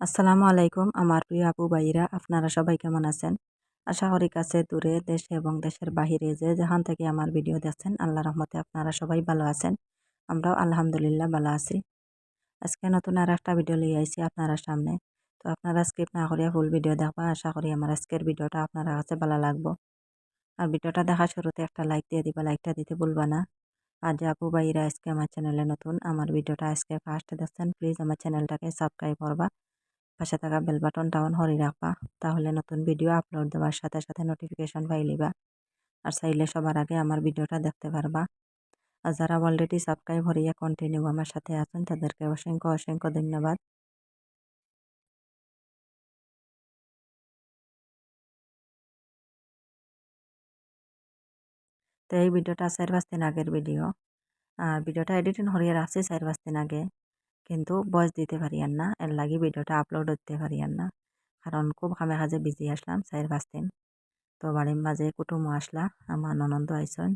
আসসালামু আলাইকুম, আমার প্রিয় আপু ভাইরা আপনারা সবাই কেমন আছেন? আশা করি কাছে দূরে দেশে এবং দেশের বাহিরে যে যেখান থেকে আমার ভিডিও দেখছেন, আল্লাহ রহমতে আপনারা সবাই ভালো আছেন। আমরাও আলহামদুলিল্লাহ ভালো আছি। আজকে নতুন আর একটা ভিডিও লিয়ে আইছি আপনারা সামনে। তো আপনারা স্কিপ না করিয়া ফুল ভিডিও দেখবা, আশা করি আমার আজকের ভিডিওটা আপনারা কাছে ভালো লাগবো। আর ভিডিওটা দেখার শুরুতে একটা লাইক দিয়ে দিবা লাইকটা দিতে ভুলবা না। আর যে আপু ভাইরা আজকে আমার চ্যানেলে নতুন, আমার ভিডিওটা আজকে ফার্স্ট দেখছেন প্লিজ আমার চ্যানেলটাকে সাবস্ক্রাইব করবা। পাশে থাকা বেল বাটনটা অন করে রাখবা। তাহলে নতুন ভিডিও আপলোড দেওয়ার সাথে সাথে নোটিফিকেশন পাইলিবা আর চাইলে সবার আগে আমার ভিডিওটা দেখতে পারবা। আর যারা অলরেডি সাবস্ক্রাইব হরিয়া কন্টিনিউ আমার সাথে আছেন, তাদেরকে অসংখ্য অসংখ্য ধন্যবাদ। তো এই ভিডিওটা চার পাঁচ দিন আগের ভিডিও আর ভিডিওটা এডিটিং হরিয়া রাখছি চার পাঁচ দিন আগে। কিন্তু বয়স দিতে পারিয়ান না। এর লাগি ভিডিওটা আপলোড দিতে পারিয়ান না। কারণ খুব খামে কাজে বিজি আসলাম চার পাঁচ দিন। তো বাড়ির মাঝে কুটুমও আসলা, আমার ননন্দ আইসন,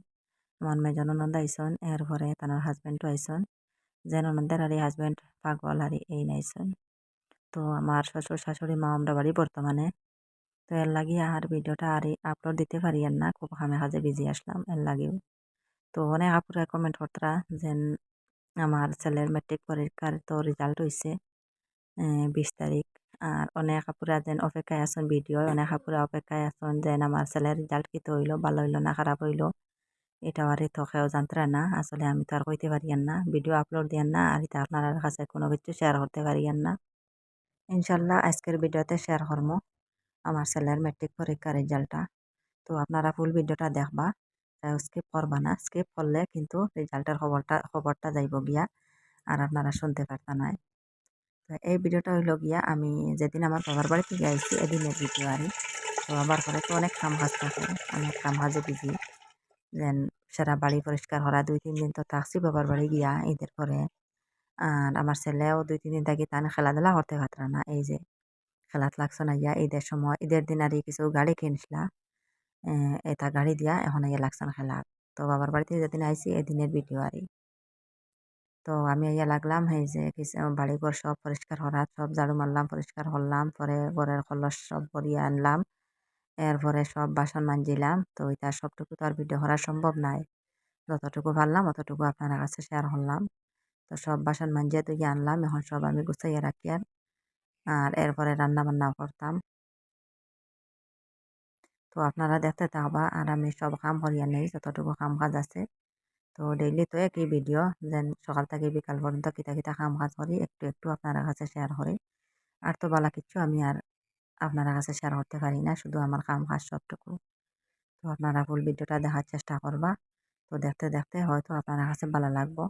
আমার মেজ ননন্দ আইসন, এরপরে তার হাজব্যান্ডও আইসন। যে ননন্দের আর হাজব্যান্ড পাগল আর এই নাইসন তো আমার শ্বশুর শাশুড়ি, মা আমরা বাড়ি বর্তমানে। তো এর লাগি আর ভিডিওটা আর আপলোড দিতে পারি না। খুব খামে কাজে বিজি আসলাম এর লাগেও। তো অনেক আপুরা কমেন্ট করতরা যেন আমার ছেলের মেট্রিক পরীক্ষার তো রেজাল্ট হয়েছে বিশ তারিখ। আর অনেক আপুরা যেন অপেক্ষায় আছেন ভিডিও অনেক আপুরা অপেক্ষায় আছেন যেন আমার ছেলের রেজাল্ট কী তো হইল, ভালো হইল না খারাপ হইল, এটা আর তো কেউ জানতরা না। আসলে আমি তো আর কইতে পারিয়ান না, ভিডিও আপলোড দিয়ান না, আর এটা আপনার কাছে কোনো কিছু শেয়ার করতে পারিয়ান না। ইনশাল্লাহ আজকের ভিডিওতে শেয়ার করব আমার ছেলের মেট্রিক পরীক্ষার রেজাল্টটা তো আপনারা ফুল ভিডিওটা দেখবা। স্কিপ করবা না। স্কিপ করলে কিন্তু রেজাল্টের খবরটা খবরটা যাইব গিয়া আর আপনারা শুনতে পারতা নাই। তো এই ভিডিওটা হইল গিয়া আমি যেদিন আমার বাবার বাড়ি থেকে আইছি এদিনের ভিডিও আর তো আবার পরে তো অনেক কাম কাজ থাকে, অনেক কাম কাজে বিজি যেন সারা বাড়ি পরিষ্কার করা দুই, তিন দিন তো থাকছি বাবার বাড়ি গিয়া ঈদের পরে। আর আমার ছেলেও দুই, তিন দিন থাকি তান খেলাধুলা করতে পারতাম না। এই যে খেলাত লাগছো না ইয়া ঈদের সময়, ঈদের দিন আর কিছু গাড়ি কিনছিলা। এটা গাড়ি দিয়া এখন ইয়া লাগছে না খেলা। তো বাবার বাড়িতে যেদিন আইসি এদিনের ভিডিও আর তো আমি ইয়া লাগলাম, এই যে বাড়ি ঘর সব পরিষ্কার করা সব ঝাড়ু মারলাম, পরিষ্কার করলাম পরে ঘরের কলস সব ভরিয়ে আনলাম। এরপরে সব বাসন মাঞ্জিলাম তো এটা সবটুকু তো আর ভিডিও করা সম্ভব নাই। যতটুকু পারলাম, অতটুকু আপনার কাছে শেয়ার করলাম। তো সব বাসন মাঞ্জিয়ে তুই আনলাম, এখন সব আমি গুছাইয়া রাখি আর এরপরে রান্না বান্না করতাম। তো আপনারা দেখতে থাকবা আর আমি সব কাম করিয়া নেই যতটুকু কাম কাজ আছে। তো ডেইলি তো একই ভিডিও যেন সকাল থেকে বিকাল পর্যন্ত কিতা কিতা কাম কাজ করি, একটু একটু আপনারা কাছে শেয়ার করি। আর তো বালা কিচ্ছু আমি আর আপনারা কাছে শেয়ার করতে পারি না, শুধু আমার কাম কাজ সবটুকু। তো আপনারা ফুল ভিডিওটা দেখার চেষ্টা করবা। তো দেখতে দেখতে হয়তো আপনারা কাছে ভালো লাগবো।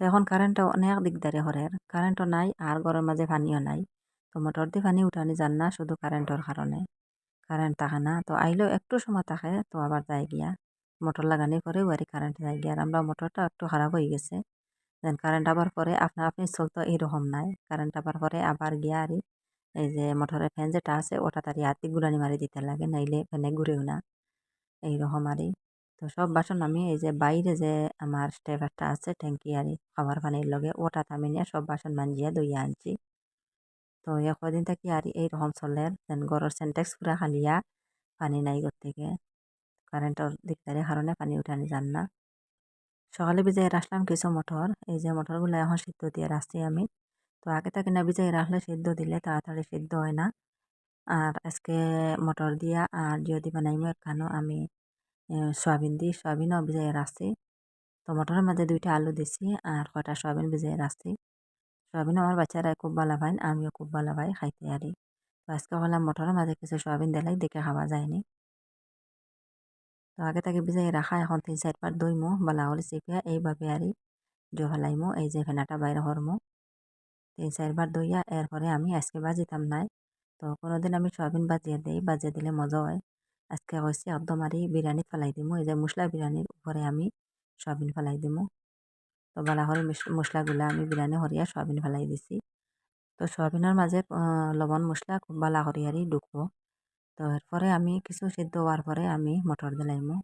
তো এখন কারেন্টটা অনেক দিকদারি হরের কারেন্টও নাই, আর ঘরের মাঝে পানিও নাই। তো মোটর দিয়ে পানি উঠানি যান না, শুধু কারেন্টর কারণে। কারেন্ট থাকে না, তো আইলেও একটু সময় থাকে, তো আবার যাই গিয়া। মোটর লাগানি পরে ওয়ারি কারেন্ট যাই গিয়া। আর আমরা মোটরটা একটু খারাপ হয়ে গেছে। দেন কারেন্ট আবার পরে, আপনা আপনি চলতো এইরকম নাই। কারেন্ট আবার পরে, আবার গিয়া আর, এই যে মোটরের ফ্যান যেটা আছে, ওটা তারি হাতি গুড়ানি মারি দিতে লাগে, নাইলে ফ্যানে ঘুরেও না। এইরকম আরই তো সব বাসন আমি এই যে বাইরে যে আমার স্টেভারটা আছে ট্যাঙ্কি আর খাবার পানির লগে ওটা আমি নিয়ে সব বাসন মাঞ্জিয়া দইয়া আনছি। তো এ কদিন থাকি আর এইরকম চলে, যেন গরর সেন্টেক্স পুরা খালিয়া পানি নাই থেকে। কারেন্টর দিকদারের কারণে পানি উঠানি যান না। সকালে বিজয় রাখলাম কিছু মটর, এই যে মটরগুলো এখন সিদ্ধ দিয়ে রাখছি আমি। তো আগে থেকে না বিজয় রাখলে সিদ্ধ দিলে তাড়াতাড়ি সিদ্ধ হয় না। আর আজকে মটর দিয়া, আর যদি বানাইমো একখানো, আমি সয়াবিন দিই, সয়াবিনও ভিজাই রাখছি। তো মটরের মধ্যে দুইটা আলু দিছি আর কয়টা সয়াবিন ভিজাই রাখছি। সয়াবিন আমার বাচ্চারা খুব ভালো পায় আমিও খুব ভালো পাই খাইতে আরি তো আজকে বললাম মটরের মাঝে কিছু সয়াবিন দিলাই দেখে খাওয়া যায়নি। তো আগে তাকে ভিজাই রাখা, এখন তিন চারবার দইমো বালা হলে চেপিয়া এইভাবে আরি দিও ফেলাইমো, এই যে ফেনাটা বাইরে হরমো তিন চারবার দইয়া, এরপরে আমি আজকে বাজিতাম নাই। তো কোনোদিন আমি সয়াবিন বাজিয়ে দিই বাজিয়ে দিলে মজা হয়। আজকে কইছি একদম আর বিরিয়ানি ফেলাই দিমু। এই যে মশলা বিরিয়ানির উপরে আমি সয়াবিন ফেলাই দিমু। তো বালা করে মশলাগুলো আমি বিরিয়ানি, হরিয়া, সয়াবিন ফেলাই দিছি। তো সয়াবিনের মাঝে লবণ, মশলা খুব বালা করিয়ারই ঢুকবো। তো এরপরে আমি কিছু সিদ্ধ হওয়ার পরে আমি মটর দিলাইমু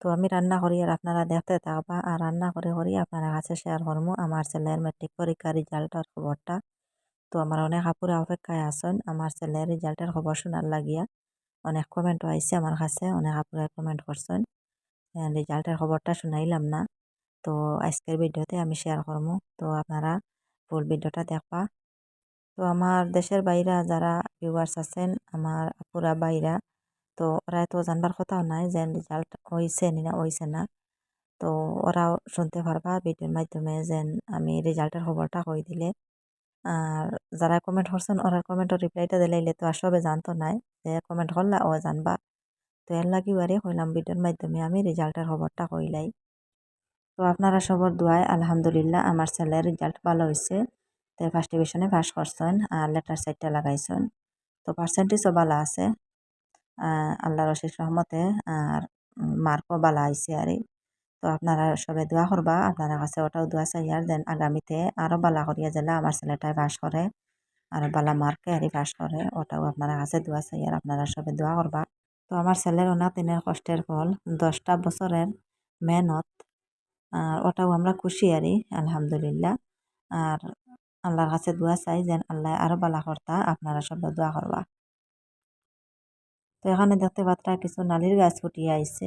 তো আমি রান্না করি আর আপনারা দেখতে থাকবা। আর রান্না করে করি আপনারা কাছে শেয়ার করব আমার ছেলের মেট্রিক পরীক্ষার রেজাল্টের খবরটা। তো আমার অনেক আপুরা অপেক্ষায় আছেন। আমার ছেলের রেজাল্টের খবর শোনার লাগিয়া। অনেক কমেন্টও আইসে আমার কাছে, অনেক আপুরা কমেন্ট করছেন। রেজাল্টের খবরটা শুনাইলাম না। তো আজকের ভিডিওতে আমি শেয়ার করব তো আপনারা ফুল ভিডিওটা দেখবা। তো আমার দেশের বাইরা যারা ভিউয়ার্স আছেন, আমার আপুরা বাইরা, তো ওরা তো জানবার কথাও নাই যে রেজাল্ট হয়েছে না হয়েছে না। তো ওরাও শুনতে পারবা, ভিডিওর মাধ্যমে যেন আমি রেজাল্টের খবরটা কই দিলে। আর যারা কমেন্ট করছেন, ওরা কমেন্টের রিপ্লাইটা দিলাইলে তো আর সবে জানতো নাই যে কমেন্ট করলা, ও জানবা। তো এর লাগি বারে কইলাম ভিডিওর মাধ্যমে আমি রেজাল্টের খবরটা কইলাই তো আপনারা সবর দোয়ায়, আলহামদুলিল্লাহ, আমার ছেলের রেজাল্ট ভালো হয়েছে তো ফার্স্ট ডিভিশনে পাস করছেন আর লেটার সাইডটা লাগাইছেন। তো পার্সেন্টেজও ভালো আছে। আল্লাহর অশেষ রহমতে আর মার্কও ভালো আইসে আর। তো আপনারা সবে দোয়া করবা, আপনারা কাছে ওটাও দোয়া চাই। আর দেন আগামীতে আরও বালা করিয়া জেলা আমার ছেলেটাই বাস করে, আর বালা মার্কে আরি পাস করে, ওটাও আপনারা কাছে দোয়া চাই আর আপনারা সবে দোয়া করবা। তো আমার ছেলের ওনা তিনের কষ্টের ফল দশটা বছরের মেহনত, আর ওটাও আমরা খুশি আরি আলহামদুলিল্লাহ। আর আল্লাহর কাছে দোয়া চাই যেন আল্লাহ আরও বালা কর্তা, আপনারা সবাই দোয়া করবা। তো এখানে দেখতে পাত্রা কিছু নালির গাছ ফুটিয়ে আইছে।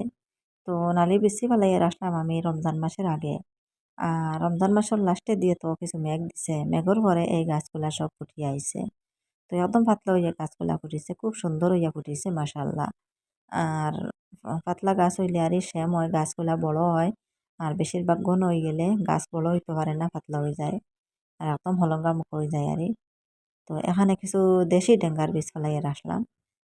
তো নালি বেশি ফালাইয়া আসলাম আমি রমজান মাসের আগে। আর রমজান মাসের লাস্টে দিয়ে তো কিছু মেঘ দিছে। মেঘর পরে এই গাছগুলা সব ফুটিয়ে আইছে। তো একদম পাতলা হইয়া গাছগুলা ফুটিছে। খুব সুন্দর হইয়া ফুটিছে মাসাল্লাহ আর পাতলা গাছ হইলে আর শ্যাম হয়, গাছগুলা বড় হয়। আর বেশিরভাগ ঘন হয়ে গেলে গাছ বড় হইতে পারে না, পাতলা হয়ে যায়। আর একদম হলঙ্গা মুখ হয়ে যায় আর তো এখানে কিছু দেশি ডেঙ্গার বীজ ফেলাইয়া আসলাম।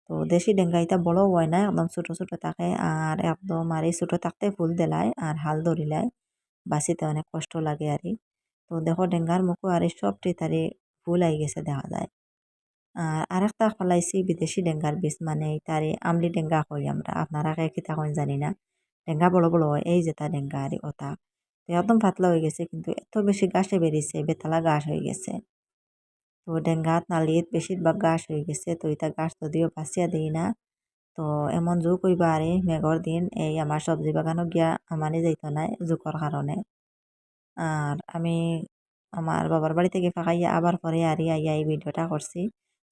তো দেশি ডেঙ্গা এটা বড় হয় না, একদম ছোটো ছোটো থাকে আর একদম আর এই ছোটো থাকতে ফুল দেলায় আর হাল ধরিলায়, বাঁচিতে অনেক কষ্ট লাগে আর তো দেখো ডেঙ্গার মুখও আর এই সবটি তারে ফুল আই গেছে দেখা যায়। আর আরেকটা ফলাইছি বিদেশি ডেঙ্গার বীজ মানে তারে আমলি ডেঙ্গা কই আমরা, আপনারা কে কিতা কইন জানি না। ডেঙ্গা বড় বড় হয়, এই যেটা ডেঙ্গা আর ওটা একদম পাতলা হয়ে গেছে, কিন্তু এত বেশি গাছে বেরিয়েছে বেতলা গাছ হয়ে গেছে। তো ডেঙ্গাত নালিত বেশিরভাগ গাছ হয়ে গেছে, তো এটা গাছ যদিও বাঁচিয়া দিই না, তো এমন জোক কইবা আরে মেঘর দিন এই আমার সবজি বাগানও গিয়া আমানি যাইতো নাই জোকর কারণে আর আমি আমার বাবার বাড়ি থেকে ফাঁকাইয়া আবার পরে আরি আইয়া এই ভিডিওটা করছি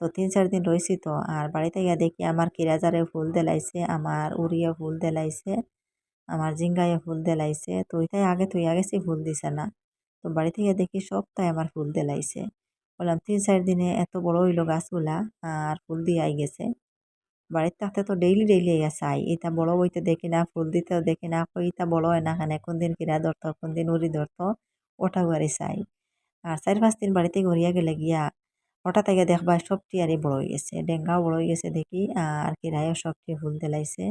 তো তিন চার দিন রয়েছি তো আর বাড়িতে গিয়া দেখি আমার কিরাজারে ফুল দেলাইছে আমার উড়িয়া ফুল দেলাইছে আমার জিঙ্গাইয়া ফুল দেলাইছে, তো ওইটাই আগে তুই আগেছি ফুল দিছে না, তো বাড়ি থেকে দেখি সবটাই আমার ফুল দেলাইছে। বললাম, তিন চার দিনে এত বড় হইল গাছগুলা, আর ফুল দিয়ে আই গেছে। বাড়ির থাকতে তো ডেইলি ডেইলি ইয়া চাই এটা বড় বইতে দেখি না, ফুল দিতেও দেখি না। কই এটা বড় হয় না খানে কোন দিন কিরা ধরতো, কোন দিন উড়ি ধরতো, ওটা গাড়ি চাই। আর চার পাঁচ দিন বাড়িতে ঘুরিয়া গেলে গিয়া হঠাৎ আগে দেখবা সবটি আরই বড় হয়ে গেছে। ডেঙ্গাও বড় হয়ে গেছে দেখি, আর কিরাইও সবটি ফুল দিলাইছে।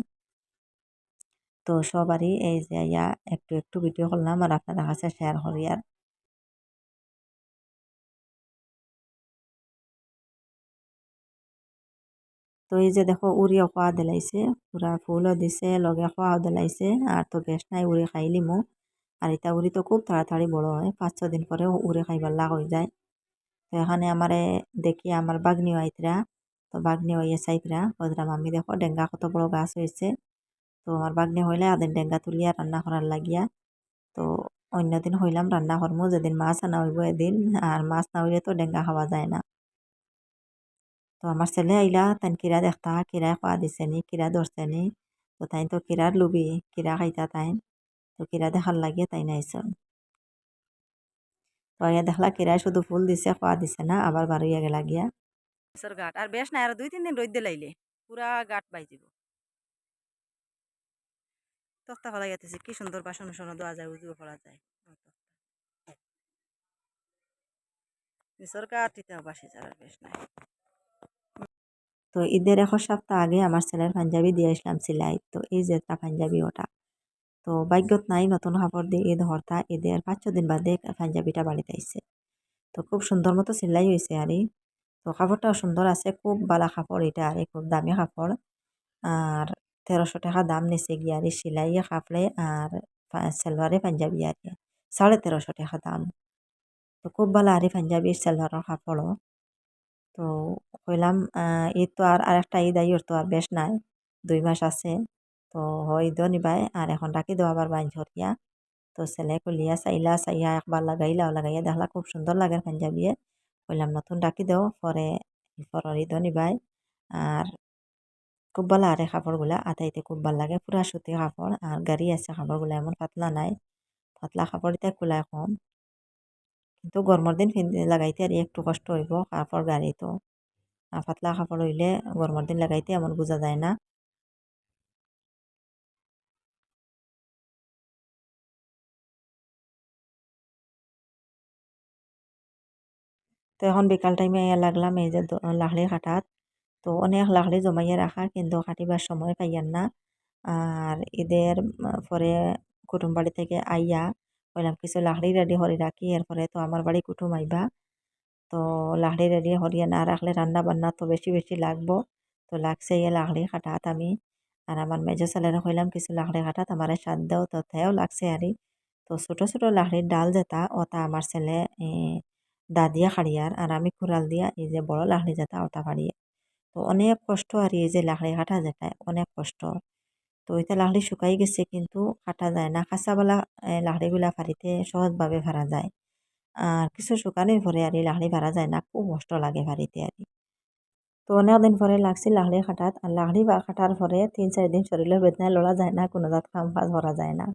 তো সবারই এই যে ইয়া একটু একটু ভিডিও করলাম, আর আপনারা কাছে শেয়ার করি আর তো এই যে দেখো উড়িও খোয়া দিলাইছে পুরা ফুলও দিছে, লগে খোয়াও দিলাইছে আর তো গ্যাস নাই উড়ে খাইলিমো আর এটা উড়ি তো খুব তাড়াতাড়ি বড় হয়, পাঁচ ছ দিন পরেও উড়ে খাইবার লাগ হয়ে যায়। তো এখানে আমারে দেখি আমার বাগনি আইতরা তো বাগনি হইয়া চাইতরা বললাম আমি দেখো ডেঙ্গা কত বড় গাছ হয়েছে তো আমার বাগনি হইলে আদিন ডেঙ্গা তুলিয়া রান্না করার লাগিয়া। তো অন্য দিন হইলাম রান্না করব যেদিন মাছ আনা হইব এদিন আর মাছ না হইলে তো ডেঙ্গা খাওয়া যায় না। তো আমার ছেলে আইলা তাই কিরা দেখতা কিরা খোয়া দিছে নি কিরা ধরছে নি তো তাই তো কিরার লুবি কিরা খাইতা তাই তো কিরা দেখার লাগিয়ে তাই নাইছন তো আইয়া দেখলা কিরায় শুধু ফুল দিছে খোয়া দিছে না আবার বারইয়া গেলা গিয়া গাঠ আর বেশ না আর দুই তিন দিন রোদ দিলাইলে পুরা গাঠ বাই যাব তক্তা ফলা গেতেছে কি সুন্দর বাসন বাসন দেওয়া যায় উজুও ফলা যায় সরকার টিতেও বাসি যাওয়ার বেশ নাই তো ঈদের এক সপ্তাহ আগে আমার ছেলের পাঞ্জাবি দিয়ে আসলাম সিলাই। তো এই যে একটা পাঞ্জাবি ওটা। তো ভাগ্যত নাই, নতুন কাপড় দিয়ে ঈদ হরতা ঈদের পাঁচ ছ দিন বাদে পাঞ্জাবিটা বাড়িতে আইসে তো খুব সুন্দর মতো সেলাই হয়েছে আর তো কাপড়টাও সুন্দর আছে, খুব বালা কাপড় এটা আর খুব দামি কাপড়। আর তেরোশো টাকা দাম নিছে গিয়ে আর সেলাই কাপড়ে আর সালোয়ারে পাঞ্জাবি আর সাড়ে তেরোশো টাকা দাম। তো খুব ভালো আর পাঞ্জাবির সালোয়ারের কাপড়ও। তো কইলাম ঈদ তো আর আরেকটা ঈদ আইয়র তো আর বেশ নাই, দুই মাস আছে, তো হয় ঈদও নিবাই আর এখন রাখি দেওয়া আবার বাইন ঝরিয়া। তো ছেলে কলিয়া চাইলা, চাইয়া একবার লাগাইলাও লাগাইয়া দেখলা খুব সুন্দর লাগে পাঞ্জাবিয়ে কইলাম, নতুন রাখি দেও, পরে পরের ঈদও নিবাই আর খুব ভালো আরে কাপড়গুলা, আতাইতে খুব ভালো লাগে, পুরা সুতি কাপড়, আর গাড়ি আছে, কাপড়গুলা এমন পাতলা নাই, পাতলা কাপড় এটা খোলা কম কিন্তু গরমের দিন লাগাইতে আর একটু কষ্ট হইব কাপড় গাড়ি তো পাতলা কাপড় হইলে গরমের দিন লাগাইতে এমন বোঝা যায় না। তো এখন বিকাল টাইমে লাগলাম এই যে লাহড়ি কাটাত তো অনেক লাকড়ি জমাইয়া রাখা কিন্তু কাটিবার সময় পাইয়ান না। আর ঈদের পরে কুটুম বাড়ি থেকে আইয়া কইলাম কিছু লাহড়ি রেডি হরি রাখি, এরপরে তো আমার বাড়ি কুটুম আইবা। তো লাহড়ি রেডি করিয়া না রাখলে রান্না বান্না তো বেশি বেশি লাগবো। তো লাগছে ইয়ে লাহড়ি কাটাত আমি। আর আমার মেজো ছেলেরা কইলাম কিছু লাকড়ি কাটাত আমার সাত দেও, তো তেও লাগছে আরই। তো ছোটো ছোটো লাকড়ির ডাল যেটা, ওটা আমার ছেলে দা দিয়া খাড়িয়ার। আর আমি কুড়াল দিয়া এই যে বড় লাহড়ি যেটা, ওটা ফাড়িয়ে তো অনেক কষ্ট আর এই যে লাকড়ি কাটা যেটা অনেক কষ্ট। তো এটা লাহড়ি শুকাই গেছে কিন্তু কাটা যায় না। কাঁচাবেলা লাকড়িগুলা ফাড়িতে সহজভাবে ফাড়া যায়। আর কিছু শুকানোর পরে আর এই লাকড়ি ফাড়া যায় না, খুব কষ্ট লাগে ফাড়িতে আর তো অনেক দিন পরে লাগছে লাকড়ি কাটাত আর লাকড়ি কাটার পরে তিন চার দিন শরীরের বেদনায় লড়া যায় না, কোনো জাত কাম কাজ করা যায় না।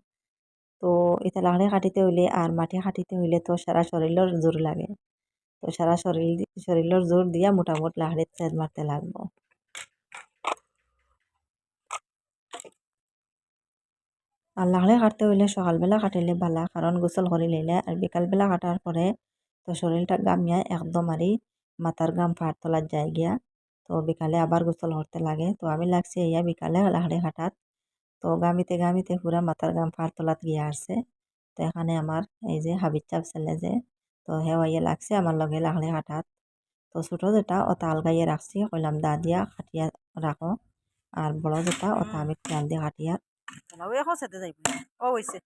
তো এটা লাকড়ি কাটিতে হইলে আর মাটি কাটিতে হইলে তো সারা শরীরের জোর লাগে। তো সারা শরীর, শরীরের জোর দিয়া মোটামুটি লাকড়ির চেদ মারতে লাগবো। আর লাকড়ি কাটতে হইলে সকালবেলা কাটিলে ভালা কারণ গোসল করে লইলে আর বিকালবেলা কাটার পরে তো শরীরটা গামিয়া একদম আরই মাথার গাম ফাট তোলার যায় গিয়া। তো বিকালে আবার গোসল করতে লাগে। তো আমি লাগছি ইয়া বিকালে লাকড়ি কাটাত। তো গামিতে গামিতে পুরা মাথার গাম ফাট তোলাত গিয়া আসছে তো এখানে আমার এই যে হাবিজ চাপ ছেলে যে, তো হেওয়াইয়া লাগছে আমার লগে লাকড়ি কাটাত। তো ছোটো যেটা ওটা আলগাইয়ে রাখছি কইলাম দা দিয়া কাটিয়া রাখো আর বড় যেটা ওটা আমি প্যান দিয়ে কাটিয়া। ওই এখন সেতে যাইব ও হইছে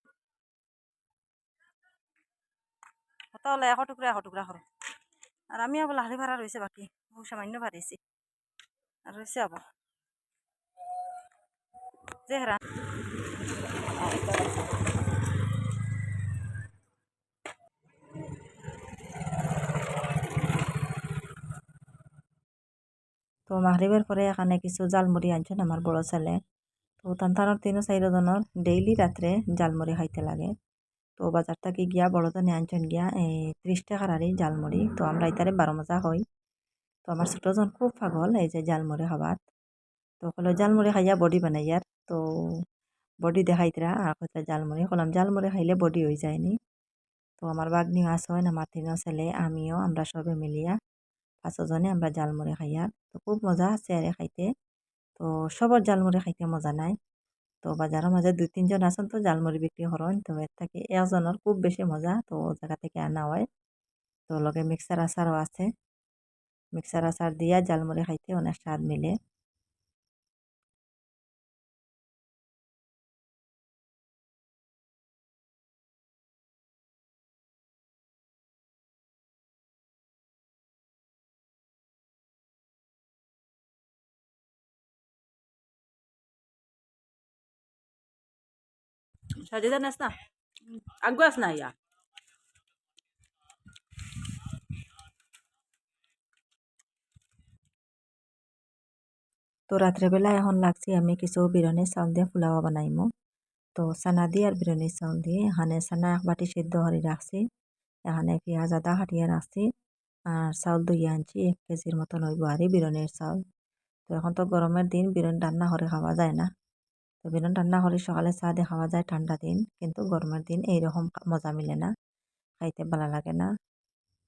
তাহলে এশ টুকরা এশ টুকরা করো আর আমি আবার লাহড়ি ভাড়া রয়েছে বাকি বহু সামান্য ভাড়াইছি আর রয়েছে আবার যে হেরা তো মাহরিবের পরে এখানে কিছু জালমুড়ি আনছেন আমার বড় ছেলে তো তান্তানোর তিনও চাইরজনের ডেইলি রাত্রে জালমুড়ি খাইতে লাগে। তো বাজার থেকে গিয়া বড়জনে আনছেন গিয়া এই ত্রিশ টাকার আরই জালমুড়ি তো আমরা ইতারে বারো মজা হই তো আমার ছোটোজন খুব পাগল এই যে জালমুড়ি খাবার তো কলো জালমুড়ি খাইয়া বডি বানাইয়ার তো বডি দেখাইতরা আর কইতে জালমুড়ি কলাম জালমুড়ি খাইলে বডি হয়ে যায়নি। তো আমার বাগনি আসন আমার তিনও ছেলে আমিও, আমরা সবে মিলিয়া, পাঁচজনে আমরা জালমুড়ি খাইয়ার তো খুব মজা আছে আরে খাইতে। তো সবার জালমুড়ি খাইতে মজা নাই। তো বাজারের মাঝে দুই, তিনজন আছেন তো জালমুড়ি বিক্রি করেন। তো এর থেকে একজনের খুব বেশি মজা। তো ও জায়গা থেকে আনা হয়। তো লগে মিক্সার আচারও আছে। মিক্সার আচার দিয়া জালমুড়ি খাইতে অনেক স্বাদ মিলে। না আগুয়াস আস না ইয়া? তো রাত্রেবেলা এখন লাগছি আমি কিছু বিরিয়ানির চাউল দিয়ে পোলাও বানাইমো তো চানা দিয়ে আর বিরিয়ানির চাউল দিয়ে এখানে চানা এক বাটি সিদ্ধ করে রাখছি। এখানে পেঁয়াজ, আদা কাটিয়ে রাখছি। আর চাউল ধুইয়া আনছি, এক কেজির মতন হইব আর বিরিয়ানির চাউল। তো এখন তো গরমের দিন বিরিয়ানি রান্না করে খাওয়া যায় না। তো বিরিয়ানি রান্না করে সকালে চা দিয়ে খাওয়া যায় ঠান্ডা দিন। কিন্তু গরমের দিন এইরকম মজা মিলে না, খাইতে ভালো লাগে না।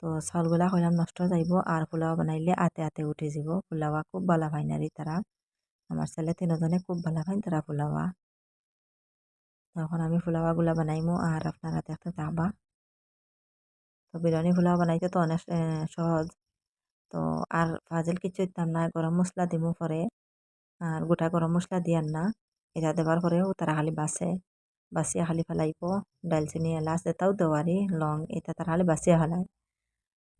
তো চাউলগুলা কইলাম নষ্ট যাইব, আর পোলাও বানাইলে আতে আতে উঠে যাব পোলাওয়া খুব ভালো পাই নারী তারা। আমার ছেলে তিনজনে খুব ভালো পাইন তারা পোলাওয়া। তখন আমি পোলাওয়াগুলা বানাইমো, আর আপনারা দেখতে থাকবা তো বিরিয়ানি পোলাও বানাইতে তো অনেক সহজ। তো আর ফাজিল কিছু দিতাম না, গরম মশলা দিমু পরে। আর গোটা গরম মশলা দিয়ার না। এটা দেওয়ার পরেও তারা খালি বাসে বাসিয়া খালি ফেলাইব ডালচিনি এলাচ এটাও দেওয়ারি লং এটা তারা খালি বাসিয়া ফেলায়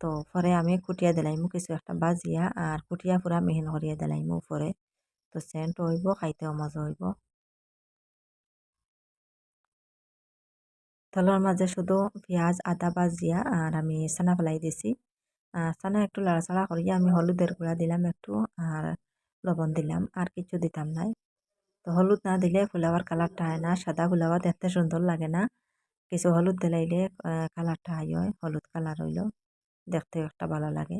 তো পরে আমি কুটিয়া দিলাইমু কিছু একটা বাজিয়া আর কুটিয়া পুরা মিহিন করিয়া দিলাইমু উপরে তো সেন্ট হইব খাইতেও মজা হইব তলোর মাঝে শুধু পেঁয়াজ আদা বাজিয়া আর আমি সানা ফেলাই দিছি আর সানা একটু লাড়াচাড়া করিয়া আমি হলুদের গুঁড়া দিলাম একটু আর লবণ দিলাম আর কিছু দিতাম নাই তো হলুদ না দিলে ফুলাওয়ার কালারটা হয় না, সাদা ফুলাওয়া দেখতে সুন্দর লাগে না। কিছু হলুদ দিলাইলে কালারটা হাই হয়, হলুদ কালার হইল। দেখতে একটা ভালো লাগে।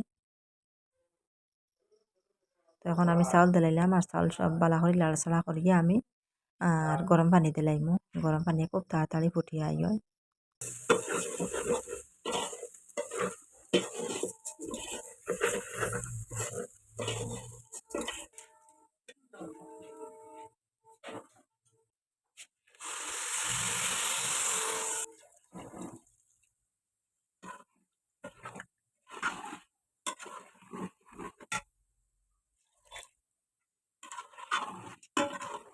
তো এখন আমি চাউল দিলাইলাম আর চাউল সব বালা করে লাড়াচাড়া করিয়ে আমি, আর গরম পানি দিলাইমু। গরম পানি খুব তাড়াতাড়ি ফুটিয়ে আই হয়।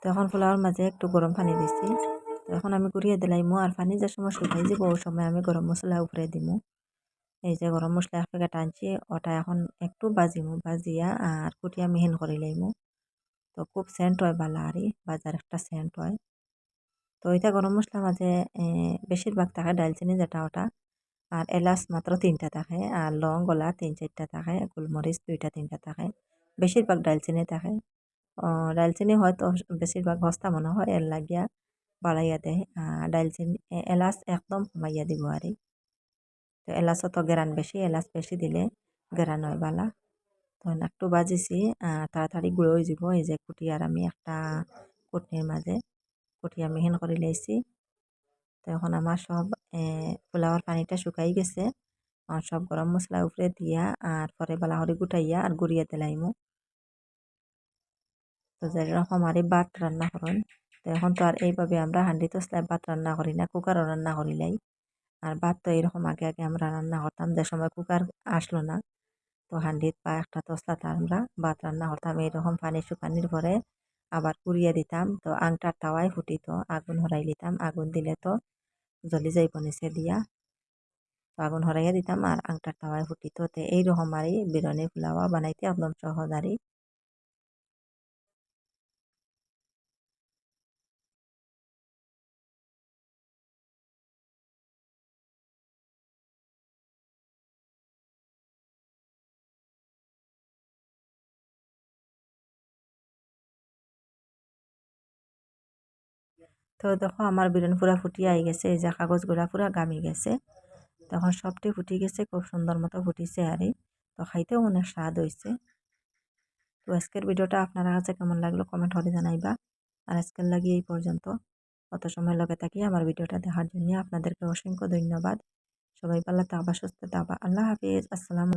তো এখন পোলাওর মাঝে একটু গরম পানি দিছি। তো এখন আমি গুড়িয়ে দিলাইমু আর পানি যে সময় শুকাই যাব, ওই সময় আমি গরম মশলা উপরে দিমু। এই যে গরম মশলা এক প্যাকেট আনছি, ওটা এখন একটু বাজিমু, বাজিয়া আর কুটিয়া মিহিন করে লাইমু। তো খুব সেন্ট হয় বালা আরই বাজার একটা সেন্ট হয়। তো এটা গরম মশলার মাঝে বেশিরভাগ থাকে ডালচিনি যেটা ওটা, আর এলাচ মাত্র তিনটা থাকে, আর লং গলা তিন চারটা থাকে, গোলমরিচ দুইটা তিনটা থাকে, বেশিরভাগ ডালচিনি থাকে। ডালচিনি হয়তো বেশিরভাগ হস্তা মনে হয়, এর লাগিয়া বাড়াইয়া দেয়। ডালচিনি এলাচ একদম কমাইয়া দিব আর তো এলাচও তো গেরান বেশি, এলাচ বেশি দিলে গেরান হয় বালা। তো একটু বাজিছি তাড়াতাড়ি গুঁড়ো যাব, এই যে কুটিয়ার আমি একটা কুটনির মাঝে কুটিয়া মিহিন করে লাইছি তো এখন আমার সব পোলাওয়ার পানিটা শুকাই গেছে। সব গরম মশলা উপরে দিয়া আর পরে বালা হরি গুটাইয়া আর গুড়িয়া দিলাইমু তো আর ভাত রান্না করেন। তো এখন তো আর এইভাবে আমরা হান্ডি তসলায় ভাত রান্না করি না, কুকারও রান্না করিলাই আর ভাত তো এরকম আগে আগে আমরা রান্না করতাম, যে সময় কুকার আসলো না, তো হান্ডিত বা একটা তসলাতে আমরা ভাত রান্না করতাম। এইরকম পানি শুকানির পরে আবার পুড়িয়ে দিতাম, তো আংটার তাওয়ায় ফুটিত আগুন হরাই দিতাম আগুন দিলে তো জ্বলি যাইব নিচে দিয়া। তো আগুন হরাইয়া দিতাম আর আংটার তাওয়ায় ফুটিত তো। এইরকম আরই বিরিয়ানি পোলাওয়া বানাইতে একদম সহজ আরই। তো দেখো আমার বিরিয়ানি পুরা ফুটিয়ে আই গেছে, এই যে কাগজগুলা পুরা গামি গেছে। তখন সবটি ফুটি গেছে, খুব সুন্দর মতো ফুটিছে আর তো খাইতেও অনেক স্বাদ হয়েছে তো আজকের ভিডিওটা আপনারা কাছে কেমন লাগল কমেন্ট করে জানাইবা। আর আজকের লাগি এই পর্যন্ত। কত সময় লগে থাকি আমার ভিডিওটা দেখার জন্য আপনাদেরকে অসংখ্য ধন্যবাদ। সবাই ভালো থাকবা, সুস্থ থাকবা। আল্লাহ হাফিজ। আসসালাম